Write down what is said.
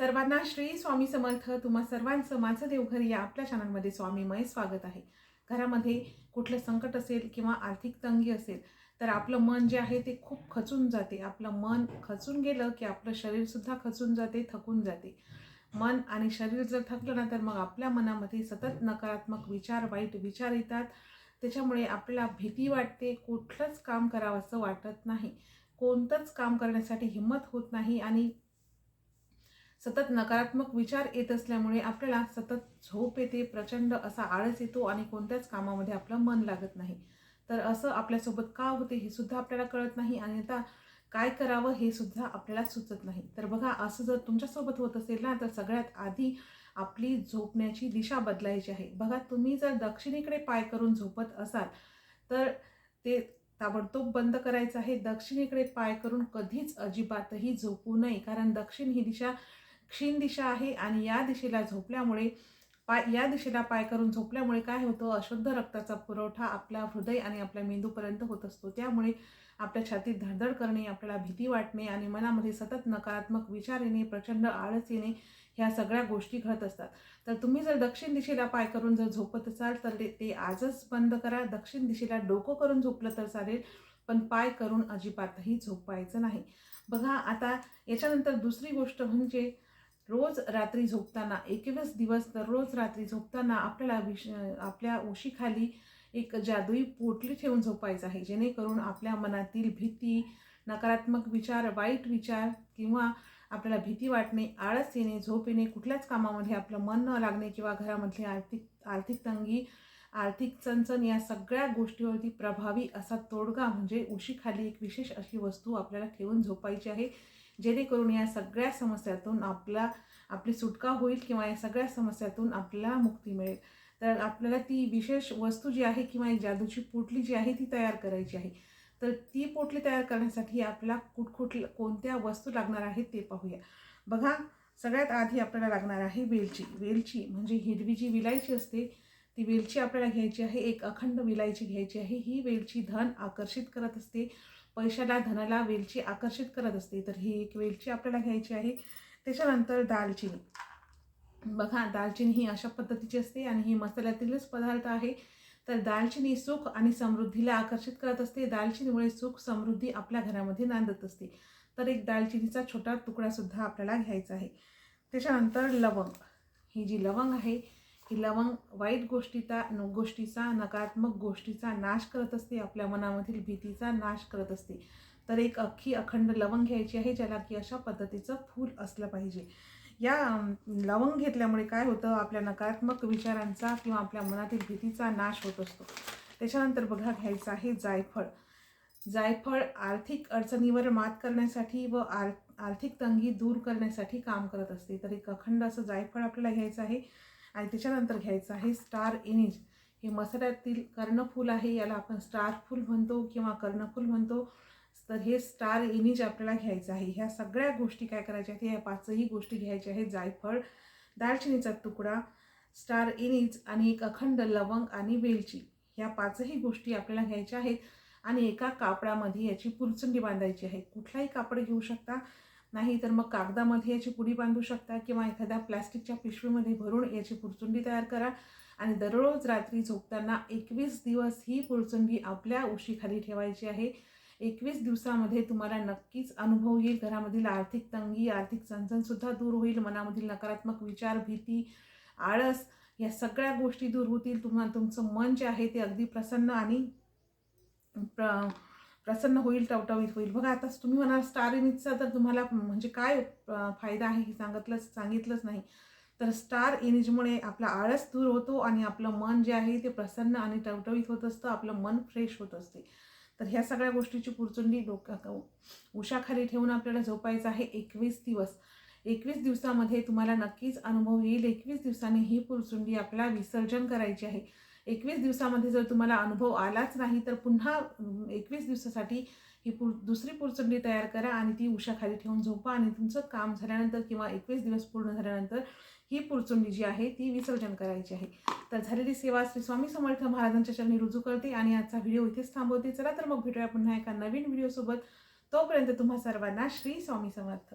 सर्वांना श्री स्वामी समर्थ तुम्हा सर्वांचं माझं देवघर या आपल्या चॅनलमध्ये स्वामीमय स्वागत आहे. घरामध्ये कुठलं संकट असेल किंवा आर्थिक तंगी असेल तर आपलं मन जे आहे ते खूप खचून जाते. आपलं मन खचून गेलं की आपलं शरीरसुद्धा खचून जाते थकून जाते. मन आणि शरीर जर थकलं ना तर मग आपल्या मनामध्ये सतत नकारात्मक विचार वाईट विचार येतात. त्याच्यामुळे आपल्याला भीती वाटते. कुठलंच काम करावंसं वाटत नाही. कोणतंच काम करण्यासाठी हिंमत होत नाही आणि सतत नकारात्मक विचार येत असल्यामुळे आपल्याला सतत झोप येते प्रचंड असा आळस येतो आणि कोणत्याच कामामध्ये आपलं मन लागत नाही. तर असं आपल्यासोबत का होते हे सुद्धा आपल्याला कळत नाही आणि आता काय करावं हे सुद्धा आपल्याला सुचत नाही. तर बघा असं जर तुमच्यासोबत होत असेल ना तर सगळ्यात आधी आपली झोपण्याची दिशा बदलायची आहे. बघा तुम्ही जर दक्षिणेकडे पाय करून झोपत असाल तर ते ताबडतोब बंद करायचं आहे. दक्षिणेकडे पाय करून कधीच अजिबातही झोपू नये कारण दक्षिण ही दिशा क्षीण दिशा आहे आणि या दिशेला झोपल्यामुळे पाय या दिशेला पाय करून झोपल्यामुळे काय होतं? अशुद्ध रक्ताचा पुरवठा आपल्या हृदय आणि आपल्या मेंदूपर्यंत होत असतो. त्यामुळे आपल्या छातीत धडधड करणे आपल्याला भीती वाटणे आणि मनामध्ये सतत नकारात्मक विचार येणे प्रचंड आळस येणे ह्या सगळ्या गोष्टी घडत असतात. तर तुम्ही जर दक्षिण दिशेला पाय करून जर झोपत असाल तर ते ते आजच बंद करा. दक्षिण दिशेला डोकं करून झोपलं तर चालेल पण पाय करून अजिबातही झोपायचं नाही. बघा आता याच्यानंतर दुसरी गोष्ट म्हणजे रोज रात्री झोपताना एकवीस दिवस दररोज रात्री झोपताना आपल्याला विष आपल्या उशीखाली एक जादुई पोटली ठेवून झोपायचं आहे. जेणेकरून आपल्या मनातील भीती नकारात्मक विचार वाईट विचार किंवा आपल्याला भीती वाटणे आळस येणे झोप येणे कुठल्याच कामामध्ये आपलं मन न लागणे किंवा घरामधली आर्थिक आर्थिक तंगी आर्थिक चणचण या सगळ्या गोष्टीवरती प्रभावी असा तोडगा म्हणजे उशीखाली एक विशेष अशी वस्तू आपल्याला ठेवून झोपायची आहे. जेणेकरून या सगळ्या समस्यातून आपला आपली सुटका होईल किंवा या सगळ्या समस्यातून आपल्याला मुक्ती मिळेल. तर आपल्याला ती विशेष वस्तू जी आहे किंवा एक जादूची पोटली जी आहे ती तयार करायची आहे. तर ती पोटली तयार करण्यासाठी आपल्याला कुठकुठ कोणत्या वस्तू लागणार आहेत ते पाहूया. बघा सगळ्यात आधी आपल्याला लागणार आहे वेलची. वेलची म्हणजे हिरवी जी विलायची असते ती वेलची आपल्याला घ्यायची आहे. एक अखंड विलायची घ्यायची आहे. ही वेलची धन आकर्षित करत असते. पैशाला धनाला वेलची आकर्षित करत असते. तर ही एक वेलची आपल्याला घ्यायची आहे. त्याच्यानंतर दालचिनी. बघा दालचिनी ही अशा पद्धतीची असते आणि ही मसाल्यातीलच पदार्थ आहे. तर दालचिनी सुख आणि समृद्धीला आकर्षित करत असते. दालचिनीमुळे सुख समृद्धी आपल्या घरामध्ये नांदत असते. तर एक दालचिनीचा छोटा तुकडासुद्धा आपल्याला घ्यायचा आहे. त्याच्यानंतर लवंग. ही जी लवंग आहे ही लवंग वाईट गोष्टीचा गोष्टीचा नकारात्मक गोष्टीचा नाश करत असते. आपल्या मनामधील भीतीचा नाश करत असते. तर एक अख्खी अखंड लवंग घ्यायची आहे ज्याला की अशा पद्धतीचं फूल असलं पाहिजे. या लवंग घेतल्यामुळे काय होतं? आपल्या नकारात्मक विचारांचा किंवा आपल्या मनातील भीतीचा नाश होत असतो. त्याच्यानंतर बघा घ्यायचं आहे जायफळ. जायफळ आर्थिक अडचणीवर मात करण्यासाठी व आर आर्थिक तंगी दूर करण्यासाठी काम करत असते. तर एक अखंड असं जायफळ आपल्याला घ्यायचं आहे. आणि त्याच्यानंतर घ्यायचं आहे स्टार इनिज हे मसाल्यातील कर्णफूल आहे याला आपण स्टार फूल म्हणतो किंवा कर्णफूल म्हणतो. तर हे स्टार इनिज आपल्याला घ्यायचं आहे. ह्या सगळ्या गोष्टी काय करायच्या आहेत? ह्या पाचही गोष्टी घ्यायच्या आहेत. जायफळ दालचिनीचा तुकडा स्टार इनिज आणि एक अखंड लवंग आणि वेलची. ह्या पाचही गोष्टी आपल्याला घ्यायच्या आहेत आणि एका कापडामध्ये याची पुरचंडी बांधायची आहे. कुठलाही कापड घेऊ शकता. नाही तर मग कागदामध्ये याची पुडी बांधू शकता किंवा एखाद्या प्लॅस्टिकच्या पिशवीमध्ये भरून याची पुरचुंडी तयार करा. आणि दररोज रात्री झोपताना एकवीस दिवस ही पुरचुंडी आपल्या उशीखाली ठेवायची आहे. एकवीस दिवसामध्ये तुम्हाला नक्कीच अनुभव येईल. घरामधील आर्थिक तंगी आर्थिक चणचणसुद्धा दूर होईल. मनामधील नकारात्मक विचार भीती आळस या सगळ्या गोष्टी दूर होतील. तुम्हाला तुमचं मन जे आहे ते अगदी प्रसन्न आणि प्र प्रसन्न होईल टवटवीत होईल. बघा आता तुम्ही म्हणाल स्टार इनिजचा तर तुम्हाला म्हणजे काय फायदा आहे हे सांगितलंच सांगितलंच नाही. तर स्टार इनिजमुळे आपला आळस दूर होतो आणि आपलं मन जे आहे ते प्रसन्न आणि टवटवीत होत असतं आपलं मन फ्रेश होत असते. तर ह्या सगळ्या गोष्टीची पुरचुंडी डोक्या उशाखाली ठेवून आपल्याला झोपायचं आहे एकवीस दिवस. एकवीस दिवसामध्ये तुम्हाला नक्कीच अनुभव येईल. एकवीस दिवसांनी ही पुरचुंडी आपल्याला विसर्जन करायची आहे. एकवीस दिवसामध्ये जर तुम्हाला अनुभव आलाच नाही तर पुन्हा एकवीस दिवसासाठी ही पुर दुसरी पुरचंडी तयार करा आणि ती उशाखाली ठेवून झोपा आणि तुमचं काम झाल्यानंतर किंवा एकवीस दिवस पूर्ण झाल्यानंतर ही पुरचुंडी जी आहे ती विसर्जन करायची आहे. तर झालेली सेवा श्री स्वामी समर्थ महाराजांच्या चरणी रुजू करते आणि आजचा व्हिडिओ इथेच थांबवते. चला तर मग भेटूया पुन्हा एका नवीन व्हिडिओसोबत. तोपर्यंत तुम्हा सर्वांना श्री स्वामी समर्थ.